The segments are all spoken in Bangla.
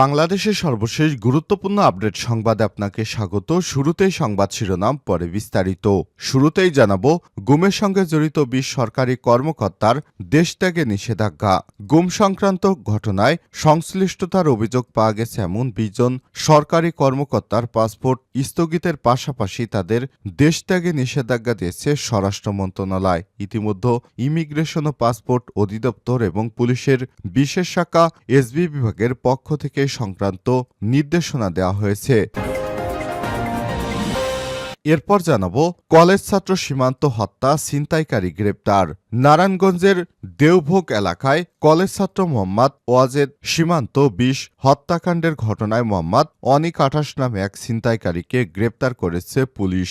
বাংলাদেশের সর্বশেষ গুরুত্বপূর্ণ আপডেট সংবাদে আপনাকে স্বাগত। শুরুতেই সংবাদ শিরোনাম, পরে বিস্তারিত। শুরুতেই জানাব, গুমের সঙ্গে জড়িত বিশ সরকারি কর্মকর্তার দেশত্যাগে নিষেধাজ্ঞা। গুম সংক্রান্ত ঘটনায় সংশ্লিষ্টতার অভিযোগ পাওয়া গেছে এমন বিশজন সরকারি কর্মকর্তার পাসপোর্ট স্থগিতের পাশাপাশি তাদের দেশত্যাগে নিষেধাজ্ঞা দিয়েছে স্বরাষ্ট্র মন্ত্রণালয়। ইতিমধ্যে ইমিগ্রেশন ও পাসপোর্ট অধিদপ্তর এবং পুলিশের বিশেষ শাখা এসবি বিভাগের পক্ষ থেকে সংক্রান্ত নির্দেশনা দেওয়া হয়েছে। এরপর জানাব, কলেজ ছাত্র সীমান্ত হত্যা ছিনতাইকারী গ্রেপ্তার। নারায়ণগঞ্জের দেওভোগ এলাকায় কলেজ ছাত্র মোহাম্মদ ওয়াজেদ সীমান্ত বিশ হত্যাকাণ্ডের ঘটনায় মোহাম্মদ অনিক আঠাশ নামে এক ছিনতাইকারীকে গ্রেপ্তার করেছে পুলিশ।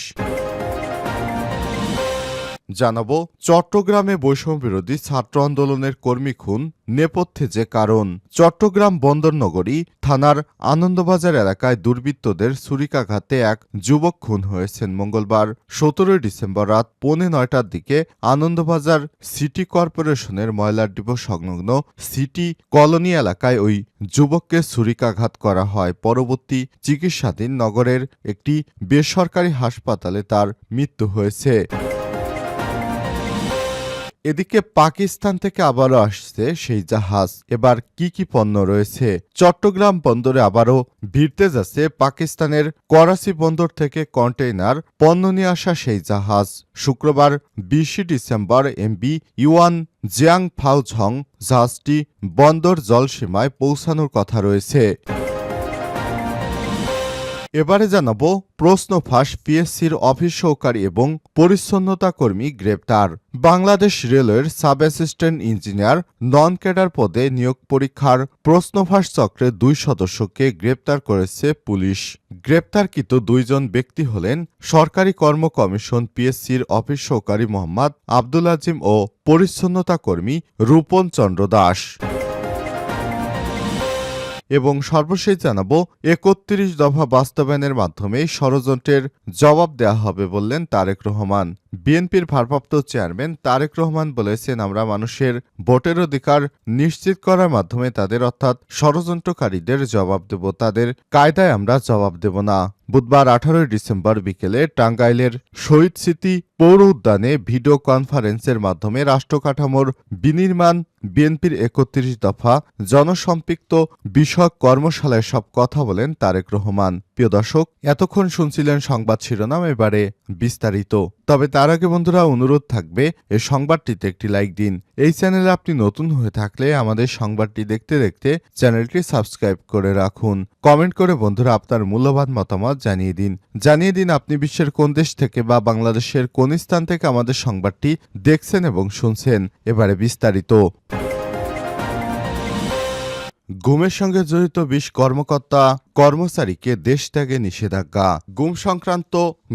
জানাব, চট্টগ্রামে বৈষম্য বিরোধী ছাত্র আন্দোলনের কর্মী খুন নেপথ্যে যে কারণ। চট্টগ্রাম বন্দরনগরী থানার আনন্দবাজার এলাকায় দুর্বৃত্তদের ছুরিকাঘাতে এক যুবক খুন হয়েছেন মঙ্গলবার, সতেরোই ডিসেম্বর রাত পৌনে নয়টার দিকে আনন্দবাজার সিটি কর্পোরেশনের ময়লার ডিপো সংলগ্ন সিটি কলোনি এলাকায় ওই যুবককে ছুরিকাঘাত করা হয়। পরবর্তী চিকিৎসাধীন নগরের একটি বেসরকারি হাসপাতালে তার মৃত্যু হয়েছে। এদিকে পাকিস্তান থেকে আবারও আসছে সেই জাহাজ। এবার কি কি পণ্য রয়েছে? চট্টগ্রাম বন্দরে আবারও ভিড়তে যাচ্ছে পাকিস্তানের করাচি বন্দর থেকে কন্টেইনার পণ্য নিয়ে আসা সেই জাহাজ। শুক্রবার বিশে ডিসেম্বর এমবি ইউয়ান জিয়াং ফাও ঝং জাহাজটি বন্দর জলসীমায় পৌঁছানোর কথা রয়েছে। এবারে জানাব প্রশ্ন ফাঁস পিএসসির অফিস সহকারী এবং পরিচ্ছন্নতা কর্মী গ্রেপ্তার। বাংলাদেশ রেলওয়ের sub assistant engineer non cadre পদে নিয়োগ পরীক্ষার প্রশ্নফাঁস চক্রে দুই সদস্যকে গ্রেপ্তার করেছে পুলিশ। গ্রেপ্তারকৃত দুইজন ব্যক্তি হলেন সরকারি কর্ম কমিশন পিএসসির অফিস সহকারী মোহাম্মদ আব্দুল আজিম ও পরিচ্ছন্নতা কর্মী রূপন চন্দ্র দাস। এবং সর্বশেষ জানাব, একত্রিশ দফা বাস্তবায়নের মাধ্যমে ষড়যন্ত্রের জবাব দেওয়া হবে বললেন তারেক রহমান। বিএনপির ভারপ্রাপ্ত চেয়ারম্যান তারেক রহমান বলেছেন, আমরা মানুষের ভোটের অধিকার নিশ্চিত করার মাধ্যমে তাদের অর্থাৎ ষড়যন্ত্রকারীদের জবাব দেব। তাদের কায়দায় আমরা জবাব দেব না। বুধবার আঠারোই ডিসেম্বর বিকেলে টাঙ্গাইলের শহীদ স্মৃতি পৌর উদ্যানে ভিডিও কনফারেন্সের মাধ্যমে রাষ্ট্রকাঠামোর বিনির্মাণ বিএনপির একত্রিশ দফা জনসম্পৃক্ত বিষয়ক কর্মশালায় সব কথা বলেন তারেক রহমান। প্রিয় দর্শক, এতক্ষণ শুনছিলেন সংবাদ শিরোনাম এবারে বিস্তারিত। তবে তার আগে বন্ধুরা, অনুরোধ থাকবে এই সংবাদটিতে একটি লাইক দিন। এই চ্যানেলে আপনি নতুন হয়ে থাকলে আমাদের সংবাদটি দেখতে দেখতে চ্যানেলটি সাবস্ক্রাইব করে রাখুন। কমেন্ট করে বন্ধুরা আপনার মূল্যবান মতামত জানিয়ে দিন। জানিয়ে দিন আপনি বিশ্বের কোন দেশ থেকে বা বাংলাদেশের কোন স্থান থেকে আমাদের সংবাদটি দেখছেন এবং শুনছেন। এবারে বিস্তারিত। গুমের সঙ্গে জড়িত বিশ কর্মকর্তা, কর্মচারীকে দেশ ত্যাগে নিষেধাজ্ঞা। গুম সংক্রান্ত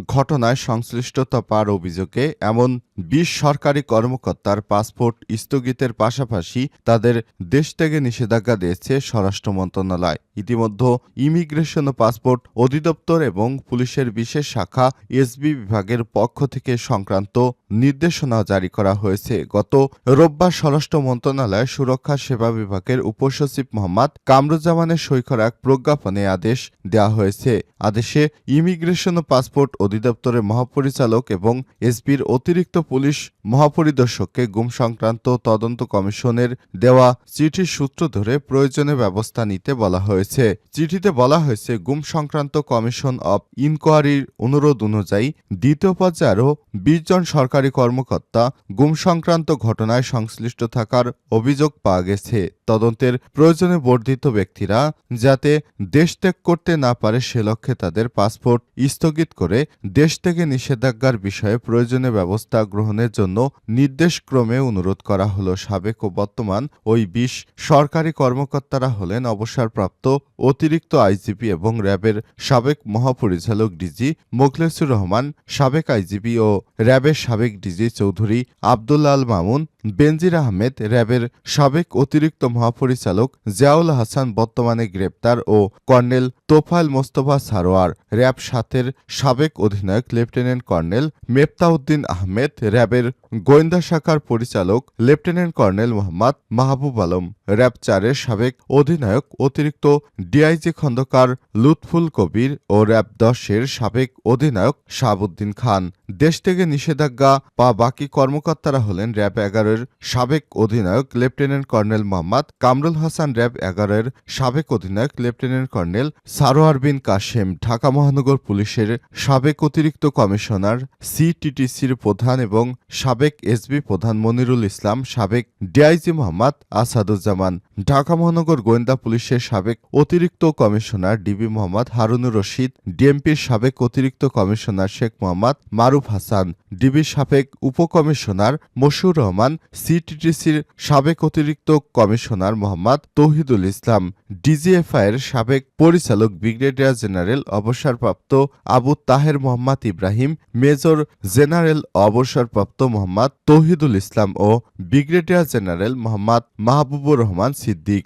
ঘটনায় সংশ্লিষ্টতা পার অভিযোগে এমন বিশ সরকারি কর্মকর্তার পাসপোর্ট স্থগিতের পাশাপাশি তাদের দেশ ত্যাগে নিষেধাজ্ঞা দিয়েছে স্বরাষ্ট্র মন্ত্রণালয়। ইতিমধ্যে ইমিগ্রেশন ও পাসপোর্ট অধিদপ্তর এবং পুলিশের বিশেষ শাখা এসবি বিভাগের পক্ষ থেকে সংক্রান্ত নির্দেশনা জারি করা হয়েছে। গত রোববার স্বরাষ্ট্র মন্ত্রণালয় সুরক্ষা সেবা বিভাগের উপসচিব মোহাম্মদ কামরুজ্জামানের সই করা এক প্রজ্ঞাপনে আদেশ দেওয়া হয়েছে। আদেশে ইমিগ্রেশন ও পাসপোর্ট অধিদপ্তরের মহাপরিচালক এবং এসবির অতিরিক্ত পুলিশ মহাপরিদর্শককে গুম সংক্রান্ত তদন্ত কমিশনের দেওয়া চিঠির সূত্র ধরে প্রয়োজনীয় ব্যবস্থা নিতে বলা হয়েছে। চিঠিতে বলা হয়েছে, গুম সংক্রান্ত কমিশন অব ইনকোয়ারির অনুরোধ অনুযায়ী দ্বিতীয় পর্যায়ে আরও বিশ জন সরকারি কর্মকর্তা গুম সংক্রান্ত ঘটনায় সংশ্লিষ্ট থাকার অভিযোগ পাওয়া গেছে। তদন্তের প্রয়োজনে বর্ধিত ব্যক্তিরা যাতে দেশ ত্যাগ করতে না পারে সে লক্ষ্যে তাদের পাসপোর্ট স্থগিত করে দেশ থেকে নিষেধাজ্ঞার বিষয়ে প্রয়োজনীয় ব্যবস্থা গ্রহণের জন্য নির্দেশক্রমে অনুরোধ করা হল, সাবেক ও বর্তমান ওই বিশ সরকারি কর্মকর্তারা হলেন অবসরপ্রাপ্ত অতিরিক্ত আইজিপি এবং র্যাবের সাবেক মহাপরিচালক ডিজি মোখলেসুর রহমান, সাবেক আইজিপি ও র্যাবের সাবেক ডিজি চৌধুরী আবদুল্লাল মামুন বেনজির আহমেদ র্যাবের সাবেক অতিরিক্ত মহাপরিচালক জিয়াউল হাসান বর্তমানে গ্রেপ্তার ও কর্নেল তোফায়েল মোস্তফা সারোয়ার র্যাব সাতের সাবেক অধিনায়ক লেফটেন্যান্ট কর্নেল মেফতাউদ্দিন আহমেদ র্যাবের গোয়েন্দা শাখার পরিচালক lieutenant colonel Mohammad Mahbub Alam, RAB চারের সাবেক অধিনায়ক অতিরিক্ত ডিআইজি খন্দকার লুৎফুল কবির ও র্যাব দশের সাবেক অধিনায়ক শাহাবুদ্দিন খান। দেশ থেকে নিষেধাজ্ঞা বা বাকি কর্মকর্তারা হলেন র্যাব এগারোর সাবেক অধিনায়ক lieutenant colonel Mohammad Kamrul Hasan RAB এগারোর সাবেক অধিনায়ক লেফটেন্যান্ট কর্নেল সারোয়ার বিন কাশেম ঢাকা মহানগর পুলিশের সাবেক অতিরিক্ত কমিশনার, সিটিটিসির প্রধান এবং সাবেক এসবি প্রধান মনিরুল ইসলাম, সাবেক ডিআইজি মোহাম্মদ আসাদুজ্জামান, ঢাকা মহানগর গোয়েন্দা পুলিশের সাবেক অতিরিক্ত কমিশনার ডিবি মোহাম্মদ হারুনুর রশিদ, ডিএমপির সাবেক অতিরিক্ত কমিশনার শেখ মোহাম্মদ মারুফ হাসান, ডিবির সাবেক উপকমিশনার মশিউর রহমান সিটিটিসির সাবেক অতিরিক্ত কমিশনার মোহাম্মদ তৌহিদুল ইসলাম, ডিজিএফআইয়ের সাবেক পরিচালক ব্রিগেডিয়ার জেনারেল অবসরপ্রাপ্ত আবু তাহের মোহাম্মদ ইব্রাহিম, মেজর জেনারেল অবসরপ্রাপ্ত মোহাম্মদ তৌহিদুল ইসলাম ও brigadier general Mohammad Mahbubur Rahman Siddique.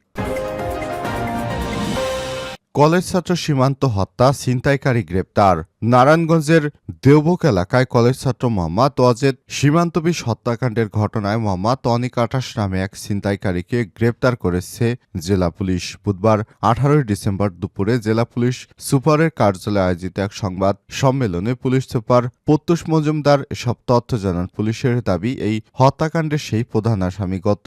College ছাত্র সীমান্ত হত্যা, ছিনতাইকারী গ্রেপ্তার। নারায়ণগঞ্জের দেওবক এলাকায় কলেজ ছাত্র মোহাম্মদ ওয়াজেদ সীমান্তবিষ হত্যাকাণ্ডের ঘটনায় মোহাম্মদ অনিক আঠাশ নামে এক ছিনতাইকারীকে গ্রেপ্তার করেছে জেলা পুলিশ। বুধবার আঠারোই ডিসেম্বর দুপুরে জেলা পুলিশ সুপারের কার্যালয়ে আয়োজিত এক সংবাদ সম্মেলনে পুলিশ সুপার প্রত্যুষ মজুমদার এসব তথ্য জানান। পুলিশের দাবি, এই হত্যাকাণ্ডের সেই প্রধান আসামি গত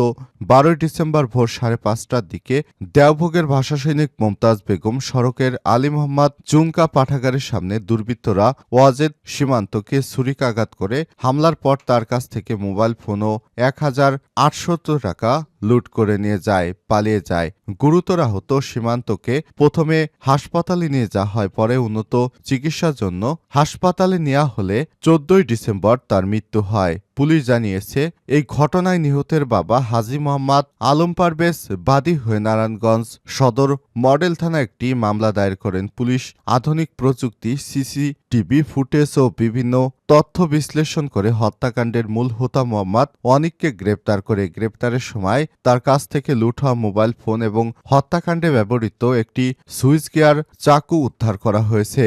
বারোই ডিসেম্বর ভোর সাড়ে পাঁচটার দিকে দেওভোগের ভাষা সৈনিক মমতাজ বেগম, সড়কের আলী মোহাম্মদ চুনকা পাঠাগারের সামনে দুর্বৃত্তরা ওয়াজেদ সীমান্তকে ছুরিকাঘাত করে হামলার পর তার কাছ থেকে মোবাইল ফোন ও এক হাজার আটশত টাকা লুট করে নিয়ে যায়, পালিয়ে যায়। গুরুতর আহত সীমান্তকে প্রথমে হাসপাতালে নিয়ে যাওয়া হয়, পরে উন্নত চিকিৎসার জন্য হাসপাতালে নেওয়া হলে চোদ্দই ডিসেম্বর তার মৃত্যু হয়। পুলিশ জানিয়েছে, এই ঘটনায় নিহতের বাবা হাজি মোহাম্মদ আলম পারভেজ, বাদী হয়ে নারায়ণগঞ্জ সদর মডেল থানা একটি মামলা দায়ের করেন পুলিশ। আধুনিক প্রযুক্তি, সিসিটিভি ফুটেজ ও বিভিন্ন তথ্য বিশ্লেষণ করে হত্যাকাণ্ডের মূল হোতা মোহাম্মদ অনিককে গ্রেপ্তার করে। গ্রেপ্তারের সময় তার কাছ থেকে লুট হওয়া মোবাইল ফোন এবং হত্যাকাণ্ডে ব্যবহৃত একটি সুইচ গিয়ার চাকু উদ্ধার করা হয়েছে।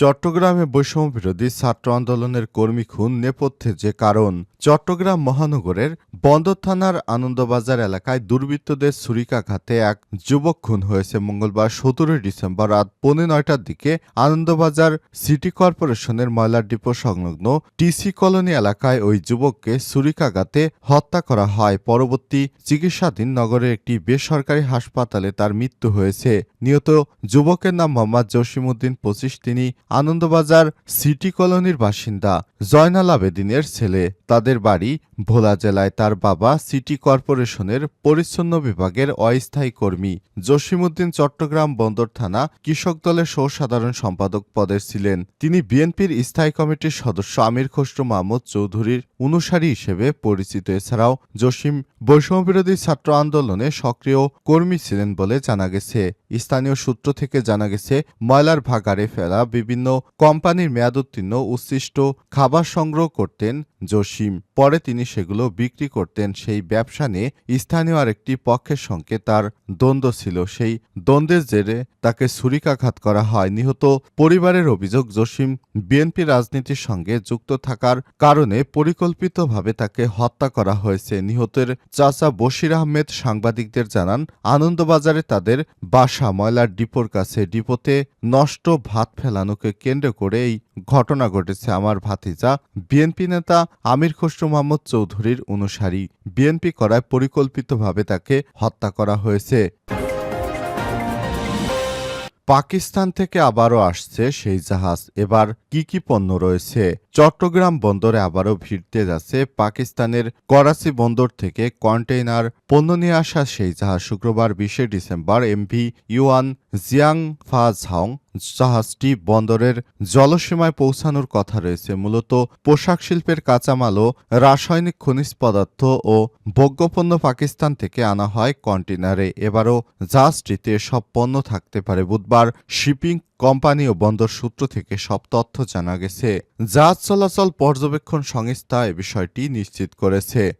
চট্টগ্রামে বৈষম্য বিরোধী ছাত্র আন্দোলনের কর্মী খুন নেপথ্যে যে কারণ, চট্টগ্রাম মহানগরের বন্দর থানার আনন্দবাজার এলাকায় দুর্বৃত্তদের ছুরিকাঘাতে এক যুবক খুন হয়েছে মঙ্গলবার সতেরোই ডিসেম্বর রাত পৌনে নয়টার দিকে আনন্দবাজার সিটি কর্পোরেশনের ময়লার ডিপো সংলগ্ন টিসি কলোনি এলাকায় ওই যুবককে ছুরিকাঘাতে হত্যা করা হয়। পরবর্তী চিকিৎসাধীন নগরের একটি বেসরকারি হাসপাতালে তার মৃত্যু হয়েছে। নিহত যুবকের নাম মোহাম্মদ জসিমউদ্দিন পঁচিশ, তিনি আনন্দবাজার সিটি কলোনির বাসিন্দা জয়নাল আবেদিনের ছেলে। তাদের বাড়ি ভোলা জেলায় তার বাবা সিটি কর্পোরেশনের পরিচ্ছন্ন বিভাগের অস্থায়ী কর্মী। জসিমউদ্দিন চট্টগ্রাম বন্দর থানা কৃষক দলের সহ সাধারণ সম্পাদক পদের ছিলেন। তিনি বিএনপির স্থায়ী কমিটির সদস্য আমির খসরু মাহমুদ চৌধুরীর অনুসারী হিসেবে পরিচিত। এছাড়াও জসিম বৈষম্যবিরোধী ছাত্র আন্দোলনে সক্রিয় কর্মী ছিলেন বলে জানা গেছে। স্থানীয় সূত্র থেকে জানা গেছে, ময়লার ভাগাড়ে ফেলা বিভিন্ন কোম্পানির মেয়াদোত্তীর্ণ উচ্ছিষ্ট খাবার সংগ্রহ করতেন জসিম। পরে তিনি সেগুলো বিক্রি করতেন সেই ব্যবসা নিয়ে। স্থানীয় আরেকটি পক্ষের সঙ্গে তার দ্বন্দ্ব ছিল। সেই দ্বন্দ্বের জেরে তাকে ছুরিকাঘাত করা হয়। নিহত পরিবারের অভিযোগ, জসিম বিএনপি রাজনীতির সঙ্গে যুক্ত থাকার কারণে পরিকল্পিতভাবে তাকে হত্যা করা হয়েছে। নিহতের চাচা বশির আহমেদ সাংবাদিকদের জানান, আনন্দবাজারে তাদের বাসা ময়লার ডিপোর কাছে। ডিপোতে নষ্ট ভাত ফেলানোকে কেন্দ্র করে এই ঘটনা ঘটেছে আমার ভাতিজা বিএনপি নেতা আমির খসরু মোহাম্মদ চৌধুরীর অনুসারী। বিএনপি করায় পরিকল্পিতভাবে তাকে হত্যা করা হয়েছে। পাকিস্তান থেকে আবারও আসছে সেই জাহাজ। এবার কি কি পণ্য রয়েছে? চট্টগ্রাম বন্দরে আবারও ভিড়তে যাচ্ছে পাকিস্তানের করাচি বন্দর থেকে কন্টেইনার। পণ্য নিয়ে আসা সেই জাহাজ শুক্রবার বিশে ডিসেম্বর এমভি ইউয়ান জিয়াং ফা জাহাজটি বন্দরের জলসীমায় পৌঁছানোর কথা রয়েছে। মূলত পোশাক শিল্পের কাঁচামাল ও রাসায়নিক খনিজ পদার্থ ও ভোগ্যপণ্য পাকিস্তান থেকে আনা হয় কন্টেনারে এবারও জাহাজটিতে সব পণ্য থাকতে পারে। বুধবার শিপিং কোম্পানি ও বন্দর সূত্র থেকে সব তথ্য জানা গেছে। জাহাজ চলাচল পর্যবেক্ষণ সংস্থা এ বিষয়টি নিশ্চিত করেছে।